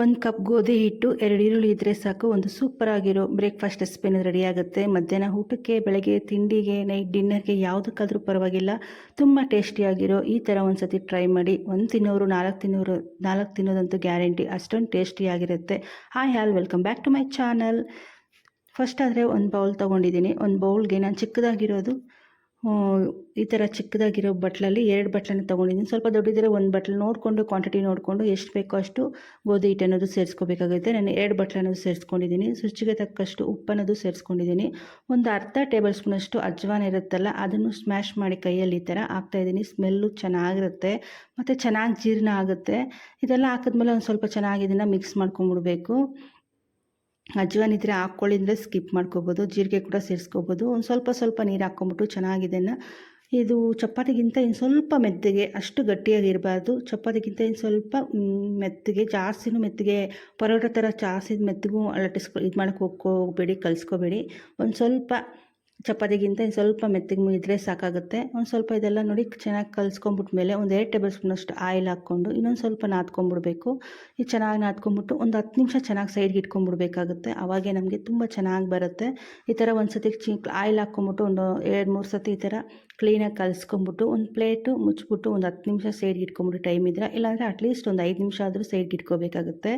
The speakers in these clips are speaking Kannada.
ಒಂದು ಕಪ್ ಗೋಧಿ ಹಿಟ್ಟು, ಎರಡು ಈರುಳ್ಳಿ ಇದ್ದರೆ ಸಾಕು. ಒಂದು ಸೂಪರ್ ಆಗಿರೋ ಬ್ರೇಕ್ಫಾಸ್ಟ್ ರೆಸಿಪಿನ ರೆಡಿ ಆಗುತ್ತೆ. ಮಧ್ಯಾಹ್ನ ಊಟಕ್ಕೆ, ಬೆಳಗ್ಗೆ ತಿಂಡಿಗೆ ನೈಟ್ ಡಿನ್ನರ್ಗೆ ಯಾವುದಕ್ಕಾದರೂ ಪರವಾಗಿಲ್ಲ. ತುಂಬ ಟೇಸ್ಟಿಯಾಗಿರೋ ಈ ಥರ ಒಂದು ಸತಿ ಟ್ರೈ ಮಾಡಿ. ಒಂದು ತಿನ್ನೋರು, ನಾಲ್ಕು ತಿನ್ನೋರು, ನಾಲ್ಕು ತಿನ್ನೋದಂತೂ ಗ್ಯಾರಂಟಿ ಅಷ್ಟೊಂದು ಟೇಸ್ಟಿಯಾಗಿರುತ್ತೆ hi hello welcome back to my channel first ಆದರೆ ಒಂದು ಬೌಲ್ ತೊಗೊಂಡಿದ್ದೀನಿ. ಒಂದು ಬೌಲ್ಗೆ ನಾನು ಚಿಕ್ಕದಾಗಿರೋದು ಈ ಥರ ಚಿಕ್ಕದಾಗಿರೋ ಬಟ್ಲಲ್ಲಿ ಎರಡು ಬಟ್ಲನ್ನು ತೊಗೊಂಡಿದ್ದೀನಿ. ಸ್ವಲ್ಪ ದೊಡ್ಡದಿರೋ ಒಂದು ಬಟ್ಲು ನೋಡಿಕೊಂಡು ಕ್ವಾಂಟಿಟಿ ನೋಡಿಕೊಂಡು ಎಷ್ಟು ಬೇಕೋ ಅಷ್ಟು ಗೋಧಿ, ಹಿಟ್ಟು ಅನ್ನೋದು ಸೇರಿಸ್ಕೋಬೇಕಾಗುತ್ತೆ. ನಾನು ಎರಡು ಬಟ್ಲು ಅನ್ನೋದು ಸೇರಿಸ್ಕೊಂಡಿದ್ದೀನಿ. ರುಚಿಗೆ ತಕ್ಕಷ್ಟು ಉಪ್ಪನ್ನೋದು ಸೇರಿಸ್ಕೊಂಡಿದ್ದೀನಿ. ಒಂದು ಅರ್ಧ ಟೇಬಲ್ ಸ್ಪೂನಷ್ಟು ಅಜ್ವಾನ ಇರುತ್ತಲ್ಲ, ಅದನ್ನು ಸ್ಮ್ಯಾಶ್ ಮಾಡಿ ಕೈಯಲ್ಲಿ ಈ ಥರ ಹಾಕ್ತಾಯಿದ್ದೀನಿ ಸ್ಮೆಲ್ಲು ಚೆನ್ನಾಗಿರುತ್ತೆ. ಮತ್ತು ಚೆನ್ನಾಗಿ ಜೀರ್ಣ ಆಗುತ್ತೆ. ಇದೆಲ್ಲ ಹಾಕಿದ್ಮೇಲೆ ಒಂದು ಸ್ವಲ್ಪ ಚೆನ್ನಾಗಿ ಇದನ್ನು ಮಿಕ್ಸ್ ಮಾಡ್ಕೊಂಬಿಡ್ಬೇಕು. ಅಜ್ವಾನ್ ಇದ್ದರೆ ಹಾಕ್ಕೊಳ್ಳಿ ಅಂದರೆ ಸ್ಕಿಪ್ ಮಾಡ್ಕೋಬೋದು, ಜೀರಿಗೆ ಕೂಡ ಸೇರಿಸ್ಕೋಬೋದು. ಒಂದು ಸ್ವಲ್ಪ ಸ್ವಲ್ಪ ನೀರು ಹಾಕ್ಕೊಂಬಿಟ್ಟು ಚೆನ್ನಾಗಿದೆ ಇದನ್ನು ಇದು ಚಪಾತಿಗಿಂತ ಇನ್ನು ಸ್ವಲ್ಪ ಮೆತ್ತಗೆ, ಅಷ್ಟು ಗಟ್ಟಿಯಾಗಿರಬಾರ್ದು ಚಪಾತಿಗಿಂತ ಇನ್ನು ಸ್ವಲ್ಪ ಮೆತ್ತಗೆ, ಜಾಸ್ತಿನೂ ಮೆತ್ತಗೆ, ಪರೋಟ ಥರ ಜಾಸ್ತಿ ಮೆತ್ತಗೂ ಲಟ್ಟಿಸ್ಕೊ, ಇದು ಮಾಡೋಕ್ಕೆ ಹೋಗ್ಕೋಬೇಡಿ ಕಲಿಸ್ಕೋಬೇಡಿ. ಒಂದು ಸ್ವಲ್ಪ ಚಪಾತಿಗಿಂತ ಸ್ವಲ್ಪ ಮೆತ್ತಗೆ ಇದ್ದರೆ ಸಾಕಾಗುತ್ತೆ. ಒಂದು ಸ್ವಲ್ಪ ಇದೆಲ್ಲ ನೋಡಿ ಚೆನ್ನಾಗಿ ಕಲಿಸ್ಕೊಂಬಿಟ್ಮೇಲೆ ಒಂದು ಎರಡು ಟೇಬಲ್ ಸ್ಪೂನಷ್ಟು ಆಯಿಲ್ ಹಾಕ್ಕೊಂಡು ಇನ್ನೊಂದು ಸ್ವಲ್ಪ ನಾದ್ಕೊಂಡ್ಬಿಡ್ಬೇಕು. ಇದು ಚೆನ್ನಾಗಿ ನಾದ್ಕೊಂಡ್ಬಿಟ್ಟು ಒಂದು ಹತ್ತು ನಿಮಿಷ ಚೆನ್ನಾಗಿ ಸೈಡ್ಗೆ ಇಟ್ಕೊಂಬಿಡ್ಬೇಕಾಗುತ್ತೆ ಅವಾಗೆ ನಮಗೆ ತುಂಬ ಚೆನ್ನಾಗಿ ಬರುತ್ತೆ. ಈ ಥರ ಒಂದು ಸತಿ ಚಿ ಆಯಿಲ್ ಹಾಕ್ಕೊಂಬಿಟ್ಟು ಒಂದು ಎರಡು ಮೂರು ಸತಿ ಈ ಥರ ಕ್ಲೀನಾಗಿ ಕಲಿಸ್ಕೊಂಬಿಟ್ಟು ಒಂದು ಪ್ಲೇಟು ಮುಚ್ಚಿಬಿಟ್ಟು ಒಂದು ಹತ್ತು ನಿಮಿಷ ಸೈಡ್ಗೆ ಇಟ್ಕೊಂಬಿಟ್ಟು ಟೈಮ್ ಇದ್ರೆ, ಇಲ್ಲಾಂದರೆ ಅಟ್ಲೀಸ್ಟ್ ಒಂದು ಐದು ನಿಮಿಷ ಆದರೂ ಸೈಡ್ಗೆ ಇಟ್ಕೋಬೇಕಾಗುತ್ತೆ.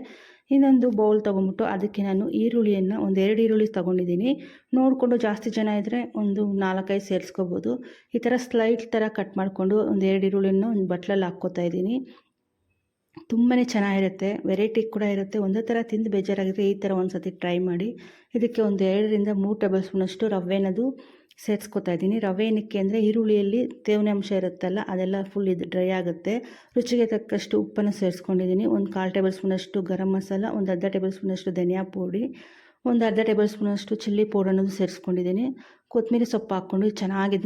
ಇನ್ನೊಂದು ಬೌಲ್ ತೊಗೊಂಬಿಟ್ಟು ಅದಕ್ಕೆ ನಾನು ಈರುಳ್ಳಿಯನ್ನು ಒಂದು ಎರಡು ಈರುಳ್ಳಿ ತೊಗೊಂಡಿದ್ದೀನಿ. ನೋಡಿಕೊಂಡು ಜಾಸ್ತಿ ಜನ ಇದ್ದರೆ ಒಂದು ನಾಲ್ಕೈದು ಸೇರಿಸ್ಕೋಬೋದು. ಈ ಥರ ಸ್ಲೈಟ್ ಥರ ಕಟ್ ಮಾಡಿಕೊಂಡು ಒಂದು ಎರಡು ಈರುಳ್ಳಿಯನ್ನು ಒಂದು ಬಟ್ಲಲ್ಲಿ ಹಾಕ್ಕೋತಾ ಇದ್ದೀನಿ. ತುಂಬಾ ಚೆನ್ನಾಗಿರುತ್ತೆ. ವೆರೈಟಿ ಕೂಡ ಇರುತ್ತೆ. ಒಂದೇ ಥರ ತಿಂದು ಬೇಜಾರಾಗಿದ್ರೆ ಈ ಥರ ಒಂದು ಸತಿ ಟ್ರೈ ಮಾಡಿ. ಇದಕ್ಕೆ ಒಂದು ಎರಡರಿಂದ ಮೂರು ಟೇಬಲ್ ಸ್ಪೂನಷ್ಟು ರವೆನದು ಸೇರಿಸ್ಕೊತಾ ಇದ್ದೀನಿ. ರವೆ ಏನಕ್ಕೆ ಅಂದರೆ ಈರುಳ್ಳಿಯಲ್ಲಿ ತೇವನೆ ಅಂಶ ಇರುತ್ತಲ್ಲ, ಅದೆಲ್ಲ ಫುಲ್ ಇದು ಡ್ರೈ ಆಗುತ್ತೆ. ರುಚಿಗೆ ತಕ್ಕಷ್ಟು ಉಪ್ಪನ್ನು ಸೇರಿಸ್ಕೊಂಡಿದ್ದೀನಿ ಒಂದು ಕಾಲು ಟೇಬಲ್ ಸ್ಪೂನಷ್ಟು ಗರಂ ಮಸಾಲ, ಒಂದು ಅರ್ಧ ಟೇಬಲ್ ಸ್ಪೂನಷ್ಟು ಧನಿಯಾ ಪುಡಿ, ಒಂದು ಅರ್ಧ ಟೇಬಲ್ ಸ್ಪೂನಷ್ಟು ಚಿಲ್ಲಿ ಪೌಡರ್ ಅನ್ನೋದು ಸೇರಿಸ್ಕೊಂಡಿದ್ದೀನಿ ಕೊತ್ತಂಬರಿ ಸೊಪ್ಪು ಹಾಕ್ಕೊಂಡು ಚೆನ್ನಾಗಿ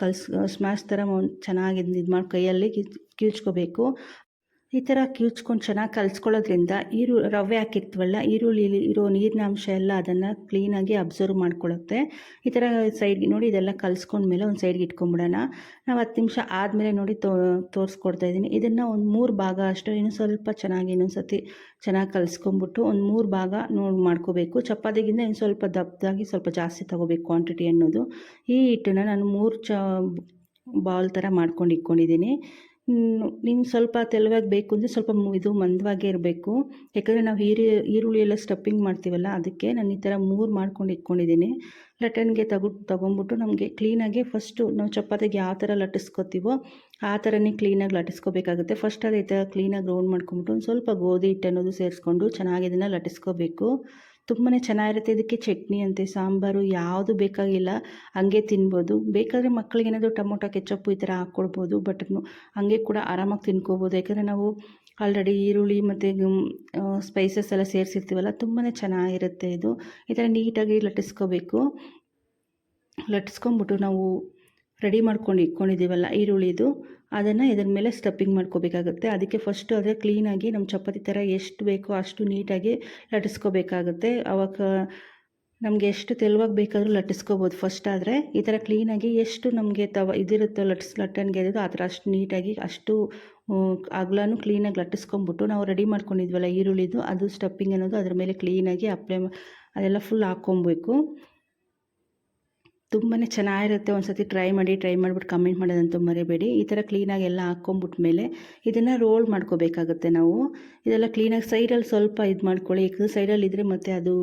ಕಲ್ಸ್ ಸ್ಮ್ಯಾಶ್ ಥರ ಚೆನ್ನಾಗಿ ಇದು ಮಾಡಿ, ಕೈಯಲ್ಲಿ ಕಿ ಕಿವುಚ್ಕೋಬೇಕು ಈ ಥರ ಕಿವುಚ್ಕೊಂಡು ಚೆನ್ನಾಗಿ ಕಲಿಸ್ಕೊಳ್ಳೋದ್ರಿಂದ ಈರು, ರವೆ ಹಾಕಿರ್ತೀವಲ್ಲ ಈರುಳ್ಳಿಲಿ ಇರೋ ನೀರಿನ ಅಂಶ ಎಲ್ಲ ಅದನ್ನು ಕ್ಲೀನಾಗಿ ಅಬ್ಸರ್ವ್ ಮಾಡ್ಕೊಳ್ಳುತ್ತೆ. ಈ ಥರ ಸೈಡ್ಗೆ ನೋಡಿ ಇದೆಲ್ಲ ಕಲಿಸ್ಕೊಂಡ್ಮೇಲೆ ಒಂದು ಸೈಡ್ಗೆ ಇಟ್ಕೊಂಬಿಡೋಣ. ನಾವು ಹತ್ತು ನಿಮಿಷ ಆದಮೇಲೆ ನೋಡಿ ತೋ, ತೋರಿಸ್ಕೊಡ್ತಾ ಇದ್ದೀನಿ. ಇದನ್ನು ಒಂದು ಮೂರು ಭಾಗ ಅಷ್ಟು, ಇನ್ನೂ ಸ್ವಲ್ಪ ಚೆನ್ನಾಗಿ ಇನ್ನೊಂದು ಸತಿ ಚೆನ್ನಾಗಿ ಕಲಿಸ್ಕೊಂಬಿಟ್ಟು ಒಂದು ಮೂರು ಭಾಗ ನೋಡಿ ಮಾಡ್ಕೋಬೇಕು. ಚಪಾತಿಗಿಂತ ಇನ್ನು ಸ್ವಲ್ಪ ದಪ್ಪದಾಗಿ ಸ್ವಲ್ಪ ಜಾಸ್ತಿ ತೊಗೋಬೇಕು ಕ್ವಾಂಟಿಟಿ ಅನ್ನೋದು. ಈ ಹಿಟ್ಟನ್ನು ನಾನು ಮೂರು ಚ, ಬಾಲ್ ಥರ ಮಾಡ್ಕೊಂಡು ಇಟ್ಕೊಂಡಿದ್ದೀನಿ. ನಿಮ್ಗೆ ಸ್ವಲ್ಪ ತೆಳುವಾಗಿ ಬೇಕು ಅಂದರೆ ಸ್ವಲ್ಪ ಇದು ಮಂದವಾಗೇ ಇರಬೇಕು. ಯಾಕಂದರೆ ನಾವು ಈರು ಈರುಳ್ಳಿ ಎಲ್ಲ ಸ್ಟಫಿಂಗ್ ಮಾಡ್ತೀವಲ್ಲ, ಅದಕ್ಕೆ ನಾನು ಈ ಥರ ಮೂರು ಮಾಡ್ಕೊಂಡು ಇಟ್ಕೊಂಡಿದ್ದೀನಿ. ಲಟನ್ಗೆ ತಗೊ, ತೊಗೊಂಬಿಟ್ಟು ನಮಗೆ ಕ್ಲೀನಾಗಿ ಫಸ್ಟು ನಾವು ಚಪಾತಿಗೆ ಯಾವ ಥರ ಲಟ್ಟಿಸ್ಕೊತೀವೋ ಆ ಥರನೇ ಕ್ಲೀನಾಗಿ ಲಟ್ಟಿಸ್ಕೋಬೇಕಾಗುತ್ತೆ. ಫಸ್ಟ್ ಅದೇ ಥರ ಕ್ಲೀನಾಗಿ ರೌಂಡ್ ಮಾಡ್ಕೊಂಬಿಟ್ಟು ಒಂದು ಸ್ವಲ್ಪ ಗೋಧಿ ಹಿಟ್ಟು ಅನ್ನೋದು ಸೇರಿಸ್ಕೊಂಡು ಚೆನ್ನಾಗಿ ಇದನ್ನು ತುಂಬಾ ಚೆನ್ನಾಗಿರುತ್ತೆ. ಇದಕ್ಕೆ ಚಟ್ನಿ ಅಂತೆ, ಸಾಂಬಾರು, ಯಾವುದು ಬೇಕಾಗಿಲ್ಲ, ಹಂಗೆ ತಿನ್ಬೋದು. ಬೇಕಾದರೆ ಮಕ್ಕಳಿಗೆ ಏನಾದರೂ ಟೊಮೊಟೊ ಕೆಚಪ್ಪು ಈ ಥರ ಹಾಕ್ಕೊಡ್ಬೋದು, ಬಟ್ ಹಂಗೆ ಕೂಡ ಆರಾಮಾಗಿ ತಿನ್ಕೋಬೋದು. ಯಾಕಂದರೆ ನಾವು ಆಲ್ರೆಡಿ ಈರುಳ್ಳಿ ಮತ್ತು ಸ್ಪೈಸಸ್ ಎಲ್ಲ ಸೇರಿಸಿರ್ತೀವಲ್ಲ ತುಂಬಾ ಚೆನ್ನಾಗಿರುತ್ತೆ ಇದು. ಈ ಥರ ನೀಟಾಗಿ ಲಟ್ಟಿಸ್ಕೋಬೇಕು. ಲಟ್ಟಿಸ್ಕೊಂಬಿಟ್ಟು ನಾವು ರೆಡಿ ಮಾಡ್ಕೊಂಡು ಇಟ್ಕೊಂಡಿದ್ದೀವಲ್ಲ, ಈರುಳ್ಳಿದು, ಅದನ್ನು ಇದ್ರ ಮೇಲೆ ಸ್ಟಫಿಂಗ್ ಮಾಡ್ಕೋಬೇಕಾಗುತ್ತೆ. ಅದಕ್ಕೆ ಫಸ್ಟು ಅದೇ ಕ್ಲೀನಾಗಿ ನಮ್ಮ ಚಪಾತಿ ಥರ ಎಷ್ಟು ಬೇಕೋ ಅಷ್ಟು ನೀಟಾಗಿ ಲಟ್ಟಿಸ್ಕೋಬೇಕಾಗುತ್ತೆ. ಅವಾಗ ನಮಗೆ ಎಷ್ಟು ತೆಳುವಾಗಿ ಬೇಕಾದರೂ ಲಟ್ಟಿಸ್ಕೋಬೋದು. ಫಸ್ಟ್ ಆದರೆ ಈ ಥರ ಕ್ಲೀನಾಗಿ ಎಷ್ಟು ನಮಗೆ ತವ ಇದಿರುತ್ತೋ ಲಟ್ಸ್ ಲಟ್ಟಣಿಗೆ ಇರೋದು, ಆ ಥರ ಅಷ್ಟು ನೀಟಾಗಿ ಅಷ್ಟು ಅಗ್ಲೂ ಕ್ಲೀನಾಗಿ ಲಟ್ಟಿಸ್ಕೊಂಬಿಟ್ಟು ನಾವು ರೆಡಿ ಮಾಡ್ಕೊಂಡಿದ್ವಲ್ಲ ಈರುಳ್ಳಿದು, ಅದು ಸ್ಟಫಿಂಗ್ ಅನ್ನೋದು ಅದ್ರ ಮೇಲೆ ಕ್ಲೀನಾಗಿ ಅಪ್ಲೈ ಅದೆಲ್ಲ ಫುಲ್ ಹಾಕ್ಕೊಬೇಕು. ತುಂಬಾ ಚೆನ್ನಾಗಿರುತ್ತೆ ಒಂದು ಸತಿ ಟ್ರೈ ಮಾಡಿ ಟ್ರೈ ಮಾಡಿಬಿಟ್ಟು ಕಮೆಂಟ್ ಮಾಡೋದಂತ ಮರಿಬೇಡಿ. ಈ ಥರ ಕ್ಲೀನಾಗಿ ಎಲ್ಲ ಹಾಕ್ಕೊಂಬಿಟ್ಮೇಲೆ ಇದನ್ನು ರೋಲ್ ಮಾಡ್ಕೋಬೇಕಾಗುತ್ತೆ ನಾವು. ಇದೆಲ್ಲ ಕ್ಲೀನಾಗಿ ಸೈಡಲ್ಲಿ ಸ್ವಲ್ಪ ಇದು ಮಾಡ್ಕೊಳ್ಳಿ. ಯಾಕಂದರೆ ಸೈಡಲ್ಲಿ ಇದ್ದರೆ ಮತ್ತೆ ಅದು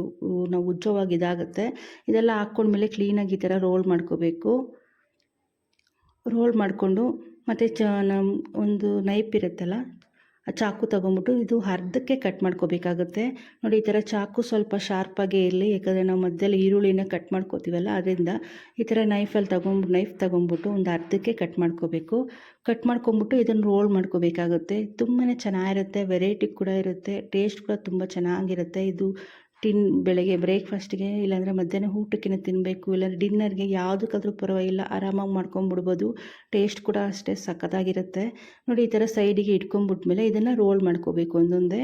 ನಾವು ಉಜ್ಜವಾಗಿ ಇದಾಗುತ್ತೆ. ಇದೆಲ್ಲ ಹಾಕ್ಕೊಂಡ್ಮೇಲೆ ಕ್ಲೀನಾಗಿ ಈ ಥರ ರೋಲ್ ಮಾಡ್ಕೋಬೇಕು. ರೋಲ್ ಮಾಡಿಕೊಂಡು ಮತ್ತು ಚ ನಮ್ಮ ಒಂದು ನೈಪ್ ಇರುತ್ತಲ್ಲ ಚಾಕು ತೊಗೊಂಬಿಟ್ಟು ಇದು ಅರ್ಧಕ್ಕೆ ಕಟ್ ಮಾಡ್ಕೋಬೇಕಾಗುತ್ತೆ. ನೋಡಿ, ಈ ಥರ ಚಾಕು ಸ್ವಲ್ಪ ಶಾರ್ಪಾಗೇ ಇರಲಿ, ಯಾಕಂದರೆ ನಾವು ಮಧ್ಯದಲ್ಲಿ ಈರುಳ್ಳಿನ ಕಟ್ ಮಾಡ್ಕೋತೀವಲ್ಲ, ಅದರಿಂದ ಈ ಥರ ನೈಫಲ್ಲಿ ತಗೊಂಡು ನೈಫ್ ತೊಗೊಂಬಿಟ್ಟು ಒಂದು ಅರ್ಧಕ್ಕೆ ಕಟ್ ಮಾಡ್ಕೋಬೇಕು. ಕಟ್ ಮಾಡ್ಕೊಂಬಿಟ್ಟು ಇದನ್ನು ರೋಲ್ ಮಾಡ್ಕೋಬೇಕಾಗುತ್ತೆ. ತುಂಬಾ ಚೆನ್ನಾಗಿರುತ್ತೆ ವೆರೈಟಿ ಕೂಡ ಇರುತ್ತೆ ಟೇಸ್ಟ್ ಕೂಡ ತುಂಬ ಚೆನ್ನಾಗಿರುತ್ತೆ. ಇದು ಟಿನ್ ಬೆಳಗ್ಗೆ ಬ್ರೇಕ್ಫಾಸ್ಟ್ಗೆ ಇಲ್ಲಾಂದರೆ ಮಧ್ಯಾಹ್ನ ಊಟಕ್ಕೆ ತಿನ್ನಬೇಕು ಇಲ್ಲಾಂದರೆ ಡಿನ್ನರ್ಗೆ ಯಾವುದಕ್ಕಾದ್ರೂ ಪರವಾಗಿಲ್ಲ, ಆರಾಮಾಗಿ ಮಾಡ್ಕೊಂಬಿಡ್ಬೋದು. ಟೇಸ್ಟ್ ಕೂಡ ಅಷ್ಟೇ ಸಖತ್ತಾಗಿರುತ್ತೆ. ನೋಡಿ ಈ ಥರ ಸೈಡಿಗೆ ಇಟ್ಕೊಂಬಿಟ್ಮೇಲೆ ಇದನ್ನು ರೋಲ್ ಮಾಡ್ಕೋಬೇಕು ಒಂದೊಂದೇ.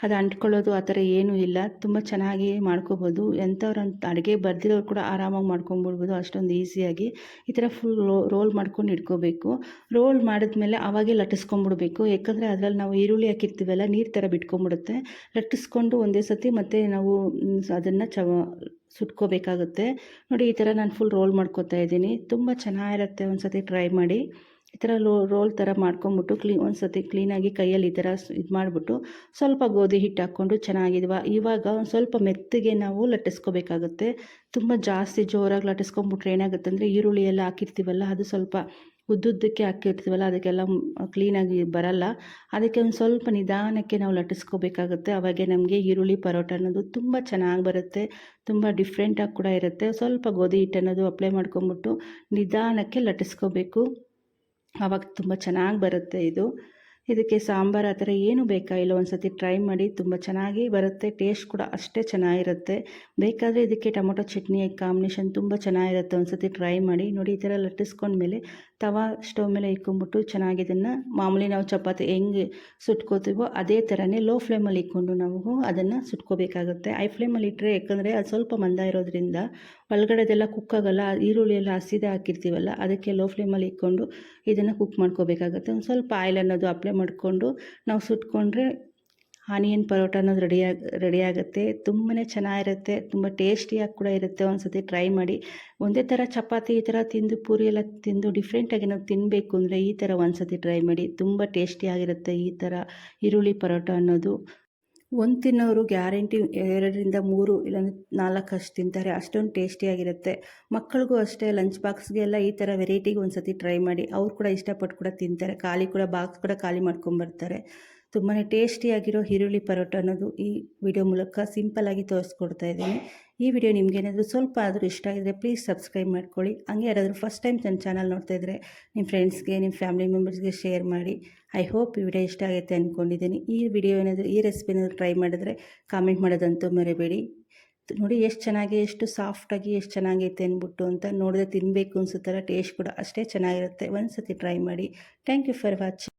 ಅದು ಅಂಟ್ಕೊಳ್ಳೋದು ಆ ಥರ ಏನೂ ಇಲ್ಲ. ತುಂಬ ಚೆನ್ನಾಗಿ ಮಾಡ್ಕೋಬೋದು. ಎಂಥವ್ರು ಅಂತ ಅಡುಗೆ ಬರ್ದಿರೋರು ಕೂಡ ಆರಾಮಾಗಿ ಮಾಡ್ಕೊಂಬಿಡ್ಬೋದು. ಅಷ್ಟೊಂದು ಈಸಿಯಾಗಿ. ಈ ಥರ ಫುಲ್ ರೋಲ್ ಮಾಡ್ಕೊಂಡು ಇಟ್ಕೋಬೇಕು. ರೋಲ್ ಮಾಡಿದ್ಮೇಲೆ ಅವಾಗೆ ಲಟ್ಟಿಸ್ಕೊಂಬಿಡ್ಬೇಕು. ಯಾಕಂದರೆ ಅದರಲ್ಲಿ ನಾವು ಈರುಳ್ಳಿ ಹಾಕಿರ್ತೀವಲ್ಲ, ನೀರು ಥರ ಬಿಟ್ಕೊಂಬಿಡುತ್ತೆ. ಲಟ್ಟಿಸ್ಕೊಂಡು ಒಂದೇ ಸತಿ ಮತ್ತು ನಾವು ಅದನ್ನು ಚವ ಸುಟ್ಕೋಬೇಕಾಗುತ್ತೆ. ನೋಡಿ ಈ ಥರ ನಾನು ಫುಲ್ ರೋಲ್ ಮಾಡ್ಕೋತಾ ಇದ್ದೀನಿ. ತುಂಬ ಚೆನ್ನಾಗಿರುತ್ತೆ ಒಂದು ಸತಿ ಟ್ರೈ ಮಾಡಿ. ಈ ಥರ ಲೋ ರೋಲ್ ಥರ ಮಾಡ್ಕೊಂಬಿಟ್ಟು ಕ್ಲೀ ಒಂದು ಸತಿ ಕ್ಲೀನಾಗಿ ಕೈಯಲ್ಲಿ ಈ ಥರ ಇದು ಮಾಡಿಬಿಟ್ಟು ಸ್ವಲ್ಪ ಗೋಧಿ ಹಿಟ್ಟು ಹಾಕ್ಕೊಂಡು ಚೆನ್ನಾಗಿದ್ವ. ಇವಾಗ ಒಂದು ಸ್ವಲ್ಪ ಮೆತ್ತಗೆ ನಾವು ಲಟ್ಟಿಸ್ಕೋಬೇಕಾಗುತ್ತೆ. ತುಂಬ ಜಾಸ್ತಿ ಜೋರಾಗಿ ಲಟ್ಟಿಸ್ಕೊಂಬಿಟ್ರೆ ಏನಾಗುತ್ತೆ ಅಂದರೆ ಈರುಳ್ಳಿ ಎಲ್ಲ ಹಾಕಿರ್ತೀವಲ್ಲ, ಅದು ಸ್ವಲ್ಪ ಉದ್ದುದ್ದಕ್ಕೆ ಹಾಕಿರ್ತೀವಲ್ಲ, ಅದಕ್ಕೆಲ್ಲ ಕ್ಲೀನಾಗಿ ಬರಲ್ಲ. ಅದಕ್ಕೆ ಒಂದು ಸ್ವಲ್ಪ ನಿಧಾನಕ್ಕೆ ನಾವು ಲಟ್ಟಿಸ್ಕೋಬೇಕಾಗುತ್ತೆ. ಅವಾಗೆ ನಮಗೆ ಈರುಳ್ಳಿ ಪರೋಟ ಅನ್ನೋದು ತುಂಬ ಚೆನ್ನಾಗಿ ಬರುತ್ತೆ, ತುಂಬ ಡಿಫ್ರೆಂಟಾಗಿ ಕೂಡ ಇರುತ್ತೆ. ಸ್ವಲ್ಪ ಗೋಧಿ ಹಿಟ್ಟು ಅನ್ನೋದು ಅಪ್ಲೈ ಮಾಡ್ಕೊಂಬಿಟ್ಟು ನಿಧಾನಕ್ಕೆ ಲಟ್ಟಿಸ್ಕೋಬೇಕು. ಆವಾಗ ತುಂಬ ಚೆನ್ನಾಗಿ ಬರುತ್ತೆ ಇದು. ಇದಕ್ಕೆ ಸಾಂಬಾರು ಆ ಥರ ಏನು ಬೇಕಾಗಿಲ್ಲ ಒಂದು ಸತಿ ಟ್ರೈ ಮಾಡಿ ತುಂಬ ಚೆನ್ನಾಗಿ ಬರುತ್ತೆ ಟೇಸ್ಟ್ ಕೂಡ ಅಷ್ಟೇ ಚೆನ್ನಾಗಿರುತ್ತೆ. ಬೇಕಾದರೆ ಇದಕ್ಕೆ ಟೊಮೊಟೊ ಚಟ್ನಿ, ಕಾಂಬಿನೇಷನ್ ತುಂಬ ಚೆನ್ನಾಗಿರುತ್ತೆ. ಒಂದು ಸತಿ ಟ್ರೈ ಮಾಡಿ ನೋಡಿ, ಈ ಥರ ಲಟ್ಟಿಸ್ಕೊಂಡ್ಮೇಲೆ ತವಾ ಸ್ಟವ್ ಮೇಲೆ ಇಕ್ಕೊಂಬಿಟ್ಟು ಚೆನ್ನಾಗಿ ಇದನ್ನು ಮಾಮೂಲಿ ನಾವು ಚಪಾತಿ ಹೆಂಗೆ ಸುಟ್ಕೋತೀವೋ ಅದೇ ಥರನೇ ಲೋ ಫ್ಲೇಮಲ್ಲಿ ಇಕ್ಕೊಂಡು ನಾವು ಅದನ್ನು ಸುಟ್ಕೋಬೇಕಾಗುತ್ತೆ. ಐ ಫ್ಲೇಮಲ್ಲಿ ಇಟ್ಟರೆ ಯಾಕಂದರೆ ಅದು ಸ್ವಲ್ಪ ಮಂದ ಇರೋದ್ರಿಂದ ಒಳಗಡೆದೆಲ್ಲ ಕುಕ್ ಆಗೋಲ್ಲ, ಈರುಳ್ಳಿ ಎಲ್ಲ ಹಸಿದೆ ಹಾಕಿರ್ತೀವಲ್ಲ, ಅದಕ್ಕೆ ಲೋ ಫ್ಲೇಮಲ್ಲಿ ಇಕ್ಕೊಂಡು ಇದನ್ನು ಕುಕ್ ಮಾಡ್ಕೋಬೇಕಾಗುತ್ತೆ. ಒಂದು ಸ್ವಲ್ಪ ಆಯಿಲ್ ಅನ್ನೋದು ಅಪ್ಲೈ ಮಾಡಿಕೊಂಡು ನಾವು ಸುಟ್ಕೊಂಡ್ರೆ ಆನಿಯನ್ ಪರೋಟ ಅನ್ನೋದು ರೆಡಿಯಾಗಿ ರೆಡಿ ಆಗುತ್ತೆ. ತುಂಬಾ ಚೆನ್ನಾಗಿರುತ್ತೆ. ತುಂಬ ಟೇಸ್ಟಿಯಾಗಿ ಕೂಡ ಇರುತ್ತೆ. ಒಂದು ಸತಿ ಟ್ರೈ ಮಾಡಿ. ಒಂದೇ ಥರ ಚಪಾತಿ ಈ ಥರ ತಿಂದು ಪೂರಿ ಎಲ್ಲ ತಿಂದು ಡಿಫ್ರೆಂಟಾಗಿ ನಾವು ತಿನ್ನಬೇಕು ಅಂದರೆ ಈ ಥರ ಒಂದು ಸತಿ ಟ್ರೈ ಮಾಡಿ. ತುಂಬ ಟೇಸ್ಟಿಯಾಗಿರುತ್ತೆ ಈ ಥರ ಈರುಳ್ಳಿ ಪರೋಟ ಅನ್ನೋದು. ಒಂದು ತಿನ್ನೋರು ಗ್ಯಾರಂಟಿ ಎರಡರಿಂದ ಮೂರು ಇಲ್ಲಾಂದರೆ ನಾಲ್ಕು ಅಷ್ಟು ತಿಂತಾರೆ. ಅಷ್ಟೊಂದು ಟೇಸ್ಟಿಯಾಗಿರುತ್ತೆ ಮಕ್ಕಳಿಗೂ ಅಷ್ಟೇ ಲಂಚ್ ಬಾಕ್ಸ್ಗೆಲ್ಲ ಈ ಥರ ವೆರೈಟಿಗೆ ಒಂದು ಸತಿ ಟ್ರೈ ಮಾಡಿ. ಅವ್ರು ಕೂಡ ಇಷ್ಟಪಟ್ಟು ಕೂಡ ತಿಂತಾರೆ. ಖಾಲಿ ಕೂಡ ಬಾಕ್ಸ್ ಕೂಡ ಖಾಲಿ ಮಾಡ್ಕೊಂಬರ್ತಾರೆ ತುಂಬಾ ಟೇಸ್ಟಿಯಾಗಿರೋ ಈರುಳ್ಳಿ ಪರೋಟ ಅನ್ನೋದು ಈ ವಿಡಿಯೋ ಮೂಲಕ ಸಿಂಪಲ್ಲಾಗಿ ತೋರಿಸ್ಕೊಡ್ತಾ ಇದ್ದೀನಿ. ಈ ವಿಡಿಯೋ ನಿಮಗೇನಾದರೂ ಸ್ವಲ್ಪ ಆದರೂ ಇಷ್ಟ ಆಗಿದ್ರೆ ಪ್ಲೀಸ್ ಸಬ್ಸ್ಕ್ರೈಬ್ ಮಾಡ್ಕೊಳ್ಳಿ. ಹಂಗೆ ಯಾರಾದರೂ ಫಸ್ಟ್ ಟೈಮ್ ನನ್ನ ಚಾನಲ್ ನೋಡ್ತಾ ಇದ್ದರೆ ನಿಮ್ಮ ಫ್ರೆಂಡ್ಸ್ಗೆ ನಿಮ್ಮ ಫ್ಯಾಮಿಲಿ ಮೆಂಬರ್ಸ್ಗೆ ಶೇರ್ ಮಾಡಿ. ಐ ಹೋಪ್ ಈ ವಿಡಿಯೋ ಇಷ್ಟ ಆಗುತ್ತೆ ಅಂದ್ಕೊಂಡಿದ್ದೀನಿ ಈ ವಿಡಿಯೋ ಏನಾದರೂ, ಈ ರೆಸಿಪಿ ಏನಾದರೂ ಟ್ರೈ ಮಾಡಿದ್ರೆ ಕಾಮೆಂಟ್ ಮಾಡೋದಂತೂ ಮರಿಬೇಡಿ. ನೋಡಿ ಎಷ್ಟು ಚೆನ್ನಾಗಿ, ಎಷ್ಟು ಸಾಫ್ಟಾಗಿ ಎಷ್ಟು ಚೆನ್ನಾಗೈತೆ ಅಂದ್ಬಿಟ್ಟು ಅಂತ ನೋಡಿದ್ರೆ ತಿನ್ನಬೇಕು ಅನ್ಸುತ್ತಲ್ಲ ಟೇಸ್ಟ್ ಕೂಡ ಅಷ್ಟೇ ಚೆನ್ನಾಗಿರುತ್ತೆ. ಒಂದು ಸತಿ ಟ್ರೈ ಮಾಡಿ. Thank you for watching